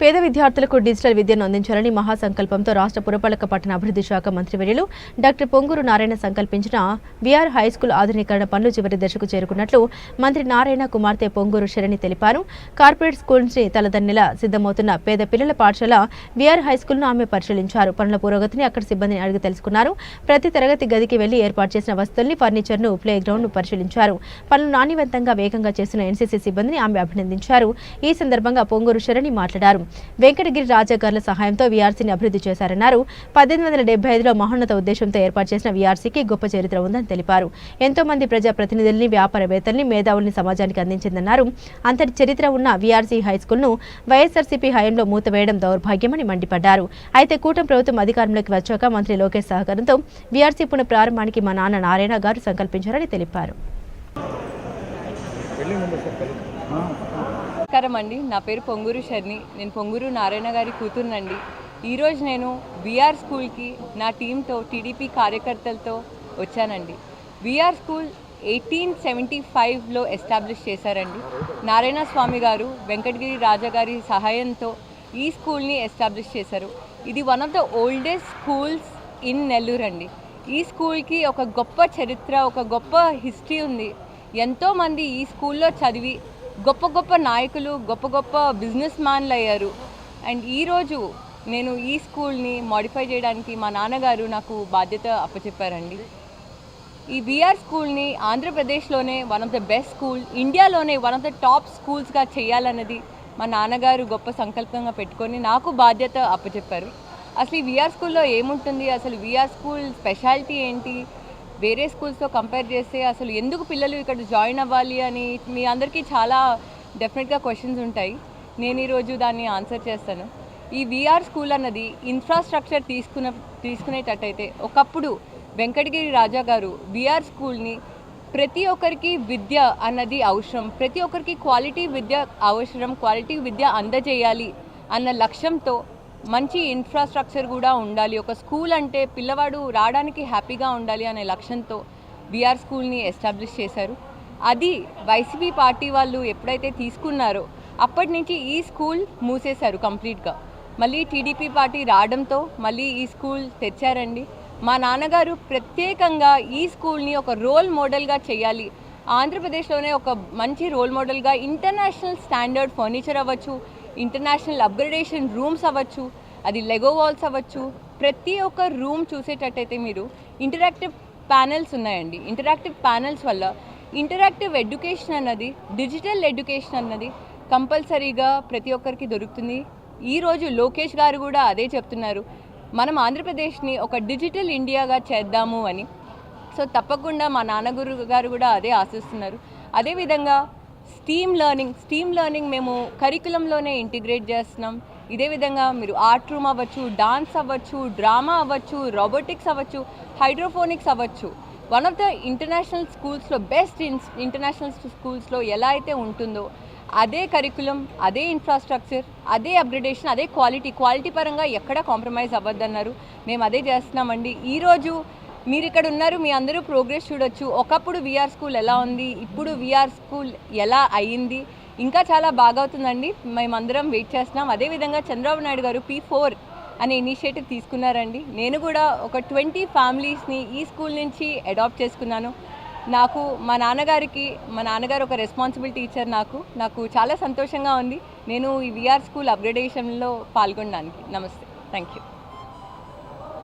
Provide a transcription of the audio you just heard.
పేద విద్యార్థులకు డిజిటల్ విద్యను అందించాలని మహాసంకల్పంతో రాష్ట్ర పురపాలక పట్టణ అభివృద్ధి శాఖ మంత్రి వర్యులు డాక్టర్ పొంగూరు నారాయణ సంకల్పించిన విఆర్ హైస్కూల్ ఆధునీకరణ పనులు చివరి దశకు చేరుకున్నట్లు మంత్రి నారాయణ కుమార్తె పొంగూరు శరణి తెలిపారు. కార్పొరేట్ స్కూల్స్ని తలదన్నెల సిద్ధమవుతున్న పేద పిల్లల పాఠశాల విఆర్ హైస్కూల్ను ఆమె పరిశీలించారు. పనుల పురోగతిని అక్కడి సిబ్బందిని అడిగి తెలుసుకున్నారు. ప్రతి తరగతి గదికి వెళ్ళి ఏర్పాటు చేసిన వస్తువుల్ని ఫర్నిచర్ను ప్లే గ్రౌండ్ను పరిశీలించారు. పనులు నాణ్యవంతంగా వేగంగా చేసిన ఎన్సీసీ సిబ్బందిని ఆమె అభినందించారు. ఈ సందర్భంగా పొంగూరు శరణి మాట్లాడారు. వెంకటగిరి రాజాగార్ల సహాయంతో వీఆర్సీని అభివృద్ధి చేశారన్నారు. పద్దెనిమిది వందల డెబ్బై ఐదులో మహోన్నత ఉద్దేశంతో ఏర్పాటు చేసిన వీఆర్సీకి గొప్ప చరిత్ర ఉందని తెలిపారు. ఎంతో మంది ప్రజాప్రతినిధుల్ని వ్యాపారవేత్తల్ని మేధావుల్ని సమాజానికి అందించిందన్నారు. అంతటి చరిత్ర ఉన్న వీఆర్సీ హైస్కూల్ను వైఎస్ఆర్సీపీ హయాంలో మూతవేయడం దౌర్భాగ్యమని మండిపడ్డారు. అయితే కూటమి ప్రభుత్వం అధికారంలోకి వచ్చాక మంత్రి లోకేష్ సహకారంతో వీఆర్సీ పునః ప్రారంభానికి మా నాన్న నారాయణ గారు సంకల్పించారని తెలిపారు. నమస్కారం అండి. నా పేరు పొంగూరు శర్ని నేను పొంగూరు నారాయణ గారి కూతురునండి. ఈరోజు నేను విఆర్ స్కూల్కి నా టీంతో టీడీపీ కార్యకర్తలతో వచ్చానండి. విఆర్ స్కూల్ ఎయిటీన్ సెవెంటీ ఫైవ్లో ఎస్టాబ్లిష్ చేశారండి. నారాయణ స్వామి గారు వెంకటగిరి రాజా గారి సహాయంతో ఈ స్కూల్ని ఎస్టాబ్లిష్ చేశారు. ఇది one of the oldest schools in Nellore అండి. ఈ స్కూల్కి ఒక గొప్ప చరిత్ర ఒక గొప్ప హిస్టరీ ఉంది. ఎంతోమంది ఈ స్కూల్లో చదివి గొప్ప గొప్ప నాయకులు గొప్ప గొప్ప బిజినెస్ మ్యాన్లు అయ్యారు. అండ్ ఈరోజు నేను ఈ స్కూల్ని మాడిఫై చేయడానికి మా నాన్నగారు నాకు బాధ్యత అప్పచెప్పారండి. ఈ బీఆర్ స్కూల్ని ఆంధ్రప్రదేశ్లోనే one of the best school ఇండియాలోనే వన్ ఆఫ్ ద టాప్ స్కూల్స్గా చేయాలన్నది మా నాన్నగారు గొప్ప సంకల్పంగా పెట్టుకొని నాకు బాధ్యత అప్పచెప్పారు. అసలు ఈ విఆర్ స్కూల్లో ఏముంటుంది? అసలు విఆర్ స్కూల్ స్పెషాలిటీ ఏంటి? వేరే స్కూల్స్తో కంపేర్ చేస్తే అసలు ఎందుకు పిల్లలు ఇక్కడ జాయిన్ అవ్వాలి అని మీ అందరికీ చాలా డెఫినెట్గా క్వశ్చన్స్ ఉంటాయి. నేను ఈరోజు దాన్ని ఆన్సర్ చేస్తాను. ఈ విఆర్ స్కూల్ అన్నది ఇన్ఫ్రాస్ట్రక్చర్ తీసుకున్న తీసుకునేటట్టయితే ఒకప్పుడు వెంకటగిరి రాజా గారు విఆర్ స్కూల్ని ప్రతి ఒక్కరికి విద్య అన్నది అవసరం ప్రతి ఒక్కరికి క్వాలిటీ విద్య అవసరం క్వాలిటీ విద్య అందజేయాలి అన్న లక్ష్యంతో మంచి ఇన్ఫ్రాస్ట్రక్చర్ కూడా ఉండాలి. ఒక స్కూల్ అంటే పిల్లవాడు రావడానికి హ్యాపీగా ఉండాలి అనే లక్ష్యంతో బీఆర్ స్కూల్ని ఎస్టాబ్లిష్ చేశారు. అది వైసీపీ పార్టీ వాళ్ళు ఎప్పుడైతే తీసుకున్నారో అప్పటి నుంచి ఈ స్కూల్ మూసేశారు కంప్లీట్గా మళ్ళీ టీడీపీ పార్టీ రావడంతో మళ్ళీ ఈ స్కూల్ తెచ్చారండి. మా నాన్నగారు ప్రత్యేకంగా ఈ స్కూల్ని ఒక రోల్ మోడల్గా చేయాలి. ఆంధ్రప్రదేశ్లోనే ఒక మంచి రోల్ మోడల్గా ఇంటర్నేషనల్ స్టాండర్డ్ ఫర్నిచర్ అవ్వచ్చు ఇంటర్నేషనల్ అప్గ్రేడేషన్ రూమ్స్ అవ్వచ్చు అది లెగో వాల్స్ అవ్వచ్చు ప్రతి ఒక్క రూమ్ చూసేటట్టయితే మీరు ఇంటరాక్టివ్ ప్యానెల్స్ ఉన్నాయండి. ఇంటరాక్టివ్ ప్యానెల్స్ వల్ల ఇంటరాక్టివ్ ఎడ్యుకేషన్ అన్నది డిజిటల్ ఎడ్యుకేషన్ అన్నది కంపల్సరీగా ప్రతి ఒక్కరికి దొరుకుతుంది. ఈరోజు లోకేష్ గారు కూడా అదే చెప్తున్నారు. మనం ఆంధ్రప్రదేశ్ని ఒక డిజిటల్ ఇండియాగా చేద్దాము అని. సో తప్పకుండా మా నాన్నగురు గారు కూడా అదే ఆశిస్తున్నారు. అదేవిధంగా స్టీమ్ లెర్నింగ్ స్టీమ్ లెర్నింగ్ మేము కరికులంలోనే ఇంటిగ్రేట్ చేస్తున్నాం. ఇదే విధంగా మీరు ఆర్ట్ రూమ్ అవ్వచ్చు డాన్స్ అవ్వచ్చు డ్రామా అవ్వచ్చు రోబోటిక్స్ అవ్వచ్చు హైడ్రోఫోనిక్స్ అవ్వచ్చు. వన్ ఆఫ్ ద ఇంటర్నేషనల్ స్కూల్స్లో బెస్ట్ ఇంటర్నేషనల్ స్కూల్స్లో ఎలా అయితే ఉంటుందో అదే కరికులం అదే ఇన్ఫ్రాస్ట్రక్చర్ అదే అప్గ్రేడేషన్ అదే క్వాలిటీ క్వాలిటీ పరంగా ఎక్కడ కాంప్రమైజ్ అవ్వద్దన్నారు. మేము అదే చేస్తున్నామండి. ఈరోజు మీరు ఇక్కడ ఉన్నారు మీ అందరూ ప్రోగ్రెస్ చూడొచ్చు. ఒకప్పుడు విఆర్ స్కూల్ ఎలా ఉంది? ఇప్పుడు విఆర్ స్కూల్ ఎలా అయ్యింది? ఇంకా చాలా బాగా అవుతుందండి మేమందరం వెయిట్ చేస్తున్నాం. అదేవిధంగా చంద్రబాబు నాయుడు గారు పీ ఫోర్ అనే ఇనిషియేటివ్ తీసుకున్నారండి. నేను కూడా ఒక ట్వంటీ ఫ్యామిలీస్ని ఈ స్కూల్ నుంచి అడాప్ట్ చేసుకున్నాను. నాకు మా నాన్నగారికి మా నాన్నగారు ఒక రెస్పాన్సిబుల్ టీచర్ నాకు. నాకు చాలా సంతోషంగా ఉంది. నేను ఈ విఆర్ స్కూల్ అప్గ్రేడేషన్లో పాల్గొనడానికి. నమస్తే. Thank you